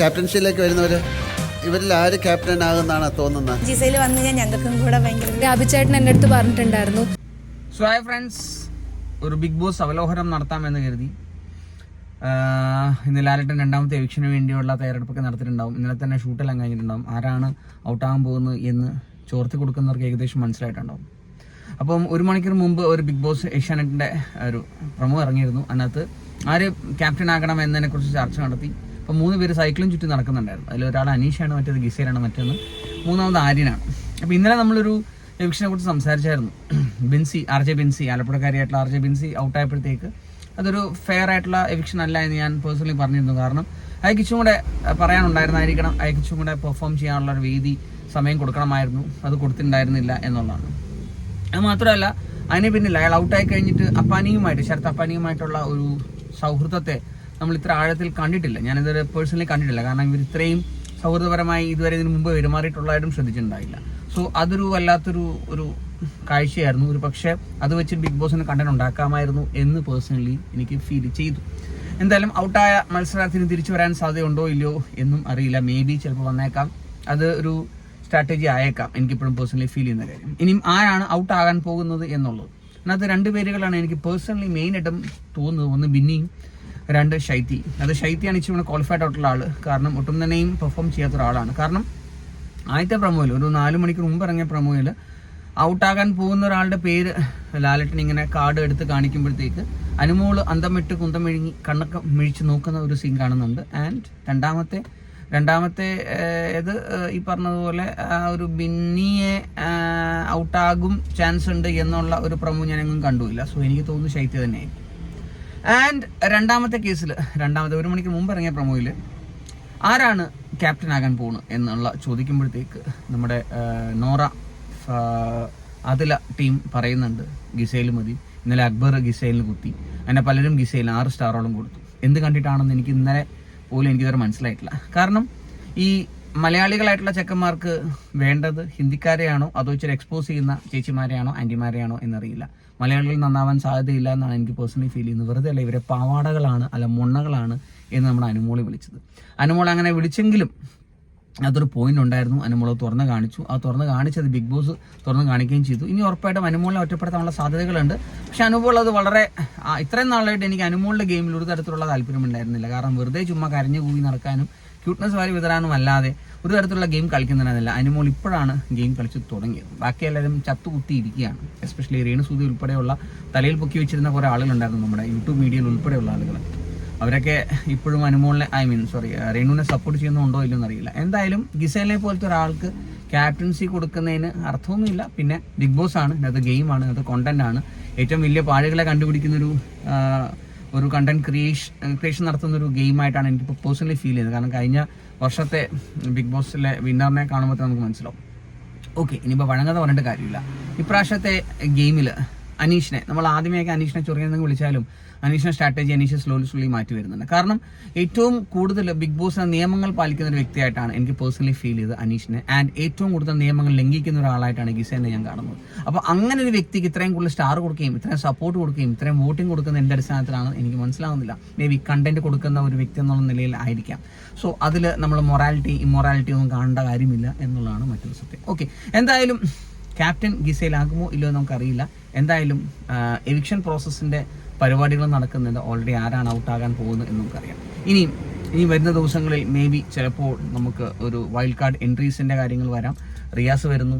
ക്യാപ്റ്റൻഷിയിലേക്ക് വരുന്നവര് ഇവരിൽ ആര് ക്യാപ്റ്റൻ ആകുന്നാണ് തോന്നുന്നത്? ജിസയിൽ വന്നു കഴിഞ്ഞാൽ ഞങ്ങൾക്കും കൂടെ ഭയങ്കര രാബിച്ചേട്ടൻ എന്റെ അടുത്ത് പറഞ്ഞിട്ടുണ്ടായിരുന്നു. സോ ഹായ് ഫ്രണ്ട്സ് ഒരു ബിഗ് ബോസ് അവലോകനം നടത്താമെന്ന് കരുതി. ആഹ് ഇന്ന് ലാലട്ടൻ രണ്ടാമത്തെ എവിക്ഷന് വേണ്ടിയുള്ള തയ്യാറെടുപ്പൊക്കെ നടത്തിയിട്ടുണ്ടാവും. ഇന്നലെ തന്നെ ഷൂട്ടെല്ലാം കഴിഞ്ഞിട്ടുണ്ടാവും. ആരാണ് ഔട്ടാകാൻ പോകുന്നത് എന്ന് ചോർത്തി കൊടുക്കുന്നവർക്ക് ഏകദേശം മനസ്സിലായിട്ടുണ്ടാവും. അപ്പം ഒരു മണിക്കൂർ മുമ്പ് ഒരു ബിഗ് ബോസ് ഏഷ്യാനെറ്റിന്റെ ഒരു പ്രമോ ഇറങ്ങിയിരുന്നു. അതിനകത്ത് ആര് ക്യാപ്റ്റൻ ആകണം എന്നതിനെക്കുറിച്ച് ചർച്ച നടത്തി. അപ്പം മൂന്ന് പേര് സൈക്കിളും ചുറ്റി നടക്കുന്നുണ്ടായിരുന്നു. അതിൽ ഒരാൾ അനീഷാണ് മറ്റേത് ഗിസേലാണ് മറ്റൊന്ന് മൂന്നാമത് ആര്യനാണ്. അപ്പോൾ ഇന്നലെ നമ്മളൊരു എവിക്ഷനെ കുറിച്ച് സംസാരിച്ചായിരുന്നു. ബിൻസി ആർ ജെ ബിൻസി ആലപ്പുഴക്കാരിയായിട്ടുള്ള ആർ ജെ ബിൻസി ഔട്ടായപ്പോഴത്തേക്ക് അതൊരു ഫെയർ ആയിട്ടുള്ള എവിക്ഷൻ അല്ല എന്ന് ഞാൻ പേഴ്സണലി പറഞ്ഞിരുന്നു. കാരണം അയാൾക്ക് ഇച്ചും കൂടെ പറയാനുണ്ടായിരുന്നായിരിക്കണം. അയാൾക്ക് ഇച്ചും കൂടെ പെർഫോം ചെയ്യാനുള്ള ഒരു വേദി സമയം കൊടുക്കണമായിരുന്നു. അത് കൊടുത്തിട്ടുണ്ടായിരുന്നില്ല എന്നുള്ളതാണ്. അത് മാത്രമല്ല അതിന് പിന്നില്ല അയാൾ ഔട്ടായി കഴിഞ്ഞിട്ട് അപ്പാനിയുമായിട്ട് ശരത് അപ്പാനിയുമായിട്ടുള്ള ഒരു സൗഹൃദത്തെ നമ്മൾ ഇത്ര ആഴത്തിൽ കണ്ടിട്ടില്ല. ഞാനിതുവരെ പേഴ്സണലി കണ്ടിട്ടില്ല. കാരണം ഇവർ ഇത്രയും സൗഹൃദപരമായി ഇതുവരെ ഇതിനു മുമ്പ് പെരുമാറിയിട്ടുള്ളതായിട്ടും ശ്രദ്ധിച്ചിട്ടുണ്ടായില്ല. സോ അതൊരു വല്ലാത്തൊരു ഒരു കാഴ്ചയായിരുന്നു. ഒരു പക്ഷേ അത് വെച്ച് ബിഗ് ബോസിന് കണ്ടന്റ് ഉണ്ടാക്കാമായിരുന്നു എന്ന് പേഴ്സണലി എനിക്ക് ഫീൽ ചെയ്തു. എന്തായാലും ഔട്ടായ മത്സരാർത്ഥിന് തിരിച്ചു വരാൻ സാധ്യതയുണ്ടോ ഇല്ലയോ എന്നും അറിയില്ല. മേ ബി ചിലപ്പോൾ വന്നേക്കാം. അത് ഒരു സ്ട്രാറ്റജി ആയേക്കാം. എനിക്കിപ്പോഴും പേഴ്സണലി ഫീൽ ചെയ്യുന്ന കാര്യം. ഇനിയും ആരാണ് ഔട്ട് ആകാൻ പോകുന്നത് എന്നുള്ളത്. അതിനകത്ത് രണ്ട് പേരുകളാണ് എനിക്ക് പേഴ്സണലി മെയിനായിട്ടും തോന്നുന്നത്. ഒന്ന് ബിന്നിയും രണ്ട് ശൈത്തി അത് ശൈത്യാണ് ഇച്ചിരി കൂടെ ക്വാളിഫൈഡ് ആയിട്ടുള്ള ആൾ. കാരണം ഒട്ടും തന്നെയും പെർഫോം ചെയ്യാത്ത ഒരാളാണ്. കാരണം ആദ്യത്തെ പ്രമോയിൽ ഒരു നാല് മണിക്കൂർ മുമ്പ് ഇറങ്ങിയ പ്രമോയിൽ ഔട്ടാകാൻ പോകുന്ന ഒരാളുടെ പേര് ലാലട്ടൻ ഇങ്ങനെ കാർഡ് എടുത്ത് കാണിക്കുമ്പോഴത്തേക്ക് അനുമോൾ അന്തം വിട്ട് കുന്തം മെഴുങ്ങി കണ്ണൊക്കെ മിഴിച്ച് നോക്കുന്ന ഒരു സീൻ കാണുന്നുണ്ട്. ആൻഡ് രണ്ടാമത്തെ രണ്ടാമത്തെ ഇത് ഈ പറഞ്ഞതുപോലെ ആ ഒരു ബിന്നിയെ ഔട്ടാകും ചാൻസ് ഉണ്ട് എന്നുള്ള ഒരു പ്രമോ ഞാനെങ്ങും കണ്ടുമില്ല. സോ എനിക്ക് തോന്നുന്നു ശൈത്യ തന്നെയായിരിക്കും. ആൻഡ് രണ്ടാമത്തെ കേസിൽ രണ്ടാമത്തെ ഒരു മണിക്ക് മുമ്പ് ഇറങ്ങിയ പ്രമോയിൽ ആരാണ് ക്യാപ്റ്റൻ ആകാൻ പോകുന്നത് എന്നുള്ള ചോദിക്കുമ്പോഴത്തേക്ക് നമ്മുടെ നോറ അതില ടീം പറയുന്നുണ്ട് ഗിസൈൽ മതി. ഇന്നലെ അക്ബർ ഗിസൈലിന് കുത്തി. അങ്ങനെ പലരും ഗിസൈലിന് ആറ് സ്റ്റാറോളം കൊടുത്തു. എന്ത് കണ്ടിട്ടാണെന്ന് എനിക്ക് ഇന്നലെ പോലും എനിക്കിതുവരെ മനസ്സിലായിട്ടില്ല. കാരണം ഈ മലയാളികളായിട്ടുള്ള ചെക്കന്മാർക്ക് വേണ്ടത് ഹിന്ദിക്കാരെയാണോ? അതോ ഇച്ചിരി എക്സ്പോസ് ചെയ്യുന്ന ചേച്ചിമാരെയാണോ ആന്റിമാരെയാണോ എന്നറിയില്ല. മലയാളികൾ നന്നാവാൻ സാധ്യതയില്ല എന്നാണ് എനിക്ക് പേഴ്സണലി ഫീൽ ചെയ്യുന്നത്. വെറുതെ അല്ല ഇവരെ പാവാടകളാണ് അല്ല മുണ്ണകളാണ് എന്ന് നമ്മൾ അനുമോളി വിളിച്ചത്. അനുമോൾ അങ്ങനെ വിളിച്ചെങ്കിലും അതൊരു പോയിന്റ് ഉണ്ടായിരുന്നു. അനുമോൾ തുറന്ന് കാണിച്ചു. ആ തുറന്ന് കാണിച്ചത് ബിഗ് ബോസ് തുറന്ന് കാണിക്കുകയും ചെയ്തു. ഇനി ഉറപ്പായിട്ടും അനുമോളിനെ ഒറ്റപ്പെടുത്താനുള്ള സാധ്യതകളുണ്ട്. പക്ഷെ അനുമോൾ അത് വളരെ ഇത്രയും നാളായിട്ട് എനിക്ക് അനുമോളിന്റെ ഗെയിമിൽ ഒരു തരത്തിലുള്ള താല്പര്യം ഉണ്ടായിരുന്നില്ല കാരണം വെറുതെ ചുമ്മാ കരഞ്ഞു കൂടി നടക്കാനും ക്യൂട്ട്നെസ് വാരി വിതരാനും അല്ലാതെ ഒരു തരത്തിലുള്ള ഗെയിം കളിക്കുന്നതിനല്ല. അനുമോൾ ഇപ്പോഴാണ് ഗെയിം കളിച്ച് തുടങ്ങിയത്. ബാക്കി എല്ലാവരും ചത്തുകുത്തി ഇരിക്കുകയാണ് എസ്പെഷ്യലി രേണു സൂതി ഉൾപ്പെടെയുള്ള തലയിൽ പൊക്കി വെച്ചിരുന്ന കുറേ ആളുകളുണ്ടായിരുന്നു നമ്മുടെ യൂട്യൂബ് മീഡിയയിൽ ഉൾപ്പെടെയുള്ള ആളുകൾ. അവരൊക്കെ ഇപ്പോഴും അനുമോളിനെ ഐ മീൻ സോറി രേണുവിനെ സപ്പോർട്ട് ചെയ്യുന്നുണ്ടോ ഇല്ലെന്ന് അറിയില്ല. എന്തായാലും ഗിസേലിനെ പോലത്തെ ഒരാൾക്ക് ക്യാപ്റ്റൻസി കൊടുക്കുന്നതിന് അർത്ഥവുമില്ല പിന്നെ ബിഗ് ബോസ് ആണ്. അത് ഗെയിമാണ് അത് കോണ്ടന്റ് ആണ്. ഏറ്റവും വലിയ പാഴുകളെ കണ്ടുപിടിക്കുന്ന ഒരു കണ്ടന്റ് ക്രിയേഷൻ ക്രിയേഷൻ നടത്തുന്ന ഒരു ഗെയിമായിട്ടാണ് എനിക്ക് പേഴ്സണലി ഫീൽ ചെയ്യുന്നത്. കാരണം കഴിഞ്ഞ വർഷത്തെ ബിഗ് ബോസിലെ വിന്നറിനെ കാണുമ്പോൾ നമുക്ക് മനസ്സിലാവും. ഓക്കെ ഇനിയിപ്പോൾ വഴങ്ങാതെ പറഞ്ഞിട്ട് കാര്യമില്ല. ഇപ്രാവശ്യത്തെ ഗെയിമിൽ അനീഷിനെ നമ്മൾ ആദ്യമേയൊക്കെ അനീഷിനെ ചൊറിയെന്ന് വിളിച്ചാലും അനീഷിനെ സ്ട്രാറ്റജി അനീഷ് സ്ലോലി സ്ലോലി മാറ്റി വരുന്നുണ്ട്. കാരണം ഏറ്റവും കൂടുതൽ ബിഗ് ബോസിന് നിയമങ്ങൾ പാലിക്കുന്ന ഒരു വ്യക്തിയായിട്ടാണ് എനിക്ക് പേഴ്സണലി ഫീൽ ചെയ്തത് അനീഷിനെ. ആൻഡ് ഏറ്റവും കൂടുതൽ നിയമങ്ങൾ ലംഘിക്കുന്ന ഒരാളായിട്ടാണ് ഗിസേനെ ഞാൻ കാണുന്നത്. അപ്പോൾ അങ്ങനെ ഒരു വ്യക്തിക്ക് ഇത്രയും കൂടുതൽ സ്റ്റാർ കൊടുക്കുകയും ഇത്രയും സപ്പോർട്ട് കൊടുക്കുകയും ഇത്രയും വോട്ടിംഗ് കൊടുക്കുന്ന എന്റെ അടിസ്ഥാനത്തിലാണ് എനിക്ക് മനസ്സിലാവുന്നില്ല. മേ ബി കണ്ടന്റ് കൊടുക്കുന്ന ഒരു വ്യക്തി എന്നുള്ള നിലയിൽ ആയിരിക്കാം. സോ അതിൽ നമ്മൾ മൊറാലിറ്റി ഇമ്മൊറാലിറ്റി ഒന്നും കാണേണ്ട കാര്യമില്ല എന്നുള്ളതാണ് മറ്റൊരു സത്യം. ഓക്കെ എന്തായാലും ക്യാപ്റ്റൻ ഗിസയിലാകുമോ ഇല്ലയോ നമുക്കറിയില്ല. എന്തായാലും എവിക്ഷൻ പ്രോസസ്സിന്റെ പരിപാടികൾ നടക്കുന്നുണ്ട് ഓൾറെഡി ആരാണ് ഔട്ടാകാൻ പോകുന്നത് എന്ന് നമുക്കറിയാം. ഇനിയും ഇനി വരുന്ന ദിവസങ്ങളിൽ മേ ബി ചിലപ്പോൾ നമുക്ക് ഒരു വൈൽഡ് കാർഡ് എൻട്രീസിന്റെ കാര്യങ്ങൾ വരാം. റിയാസ് വരുന്നു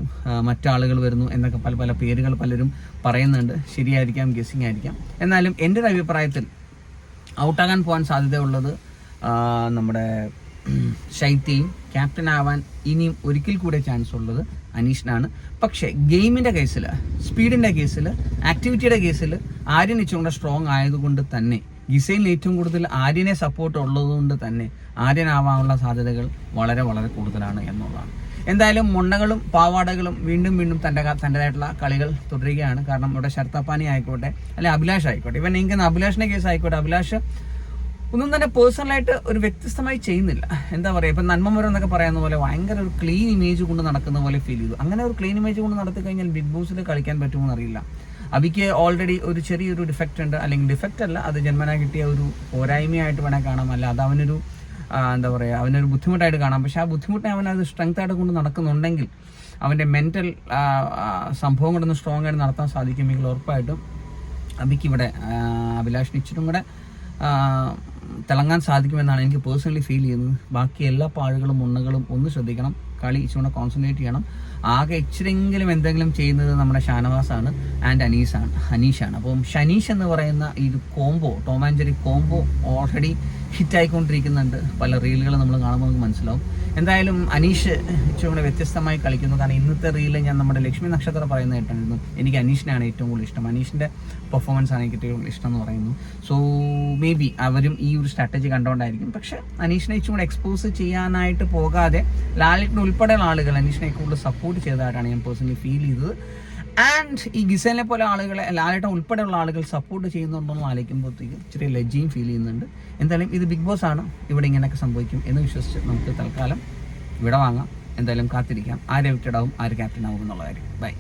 മറ്റാളുകൾ വരുന്നു എന്നൊക്കെ പല പല പേരുകൾ പലരും പറയുന്നുണ്ട്. ശരിയായിരിക്കാം ഗസ്സിങ് ആയിരിക്കാം. എന്നാലും എന്റെ ഒരു അഭിപ്രായത്തിൽ ഔട്ടാകാൻ പോകാൻ സാധ്യതയുള്ളത് നമ്മുടെ ശൈത്യയും ക്യാപ്റ്റൻ ആവാൻ ഇനിയും ഒരിക്കൽ കൂടെ ചാൻസ് ഉള്ളത് അനീഷിനാണ്. പക്ഷേ ഗെയിമിന്റെ കേസിൽ സ്പീഡിന്റെ കേസിൽ ആക്ടിവിറ്റിയുടെ കേസിൽ ആര്യൻ ഇച്ചും കൂടെ സ്ട്രോങ് ആയതുകൊണ്ട് തന്നെ ഗിസൈലിന് ഏറ്റവും കൂടുതൽ ആര്യനെ സപ്പോർട്ട് ഉള്ളതുകൊണ്ട് തന്നെ ആര്യൻ ആവാനുള്ള സാധ്യതകൾ വളരെ വളരെ കൂടുതലാണ് എന്നുള്ളതാണ്. എന്തായാലും മുണ്ടകളും പാവാടകളും വീണ്ടും വീണ്ടും തന്റെ തന്റെതായിട്ടുള്ള കളികൾ തുടരുകയാണ്. കാരണം ഇവിടെ ശർത്തപ്പാനി ആയിക്കോട്ടെ അല്ലെ അഭിലാഷ് ആയിക്കോട്ടെ. ഇവൻ എനിക്ക് അഭിലാഷിന്റെ കേസ് ആയിക്കോട്ടെ. അഭിലാഷ് ഒന്നും തന്നെ പേഴ്സണലായിട്ട് ഒരു വ്യത്യസ്തമായി ചെയ്യുന്നില്ല. എന്താ പറയുക ഇപ്പം നന്മമരം എന്നൊക്കെ പറയുന്ന പോലെ ഭയങ്കര ഒരു ക്ലീൻ ഇമേജ് കൊണ്ട് നടക്കുന്ന പോലെ ഫീൽ ചെയ്തു. അങ്ങനെ ഒരു ക്ലീൻ ഇമേജ് കൊണ്ട് നടത്തി കഴിഞ്ഞാൽ ബിഗ് ബോസിൽ കളിക്കാൻ പറ്റുമോ എന്നറിയില്ല അവിക്ക് ഓൾറെഡി ഒരു ചെറിയൊരു ഡിഫക്റ്റ് ഉണ്ട്. അല്ലെങ്കിൽ ഡിഫക്റ്റ് അല്ല അത് ജന്മന കിട്ടിയ ഒരു പോരായ്മയായിട്ട് വേണേൽ കാണാം. അല്ല അത് അവനൊരു എന്താ പറയുക അവനൊരു ബുദ്ധിമുട്ടായിട്ട് കാണാം. പക്ഷേ ആ ബുദ്ധിമുട്ടിനെ അവൻ അത് സ്ട്രെങ്ത് ആയിട്ട് കൊണ്ട് നടക്കുന്നുണ്ടെങ്കിൽ അവന്റെ മെന്റൽ സംഭവം കൊണ്ടൊന്ന് സ്ട്രോങ് ആയിട്ട് നടത്താൻ സാധിക്കുമെങ്കിൽ ഉറപ്പായിട്ടും അബിക്ക് ഇവിടെ അഭിലാഷ് നിച്ചിട്ടും കൂടെ തിളങ്ങാൻ സാധിക്കുമെന്നാണ് എനിക്ക് പേഴ്സണലി ഫീൽ ചെയ്യുന്നത്. ബാക്കി എല്ലാ പാഴുകളും മുണ്ണകളും ഒന്ന് ശ്രദ്ധിക്കണം. കളി ഇച്ചിരി കോൺസെൻട്രേറ്റ് ചെയ്യണം. ആകെ ഇച്ചിരെങ്കിലും എന്തെങ്കിലും ചെയ്യുന്നത് നമ്മുടെ ഷാനവാസാണ് ആൻഡ് അനീസാണ് അനീഷാണ്. അപ്പം ഷനീഷ് എന്ന് പറയുന്ന ഈ combo Tom and Jerry combo already ഹിറ്റായിക്കൊണ്ടിരിക്കുന്നുണ്ട് പല റീലുകൾ നമ്മൾ കാണുമ്പോൾ നമുക്ക് മനസ്സിലാവും. എന്തായാലും അനീഷ് ഇച്ചിരി വ്യത്യസ്തമായി കളിക്കുന്നു. കാരണം ഇന്നത്തെ റീലിൽ ഞാൻ നമ്മുടെ ലക്ഷ്മി നക്ഷത്രം പറയുന്ന കേട്ടായിരുന്നു എനിക്ക് അനീഷിനാണ് ഏറ്റവും കൂടുതൽ ഇഷ്ടം. അനീഷിന്റെ പെർഫോമൻസ് ആണ് എനിക്ക് ഏറ്റവും കൂടുതൽ ഇഷ്ടം എന്ന് പറയുന്നു. സോ മേ ബി അവരും ഈ ഒരു സ്ട്രാറ്റജി കണ്ടുകൊണ്ടായിരിക്കും. പക്ഷെ അനീഷിനെ ഇച്ചിരി എക്സ്പോസ് ചെയ്യാനായിട്ട് പോകാതെ ലാലിറ്റിന് ഉൾപ്പെടെയുള്ള ആളുകൾ അനീഷിനെ കൂടുതൽ സപ്പോർട്ട് ചെയ്തതായിട്ടാണ് ഞാൻ പേഴ്സണലി ഫീൽ ചെയ്തത്. ആൻഡ് ഈ ഗിസലിനെ പോലെ ആളുകളെ ലാലേട്ടൻ ഉൾപ്പെടെയുള്ള ആളുകൾ സപ്പോർട്ട് ചെയ്യുന്നുണ്ടോ എന്ന് ആലോചിക്കുമ്പോഴത്തേക്ക് ഇച്ചിരി ലജ്ജയും ഫീൽ ചെയ്യുന്നുണ്ട്. എന്തായാലും ഇത് ബിഗ് ബോസ് ആണ്. ഇവിടെ ഇങ്ങനെയൊക്കെ സംഭവിക്കും എന്ന് വിശ്വസിച്ച് നമുക്ക് തൽക്കാലം ഇവിടെ വാങ്ങാം എന്തായാലും കാത്തിരിക്കാം. ആര് ആവും ആര് ക്യാപ്റ്റൻ ആവും എന്നുള്ള കാര്യം. ബൈ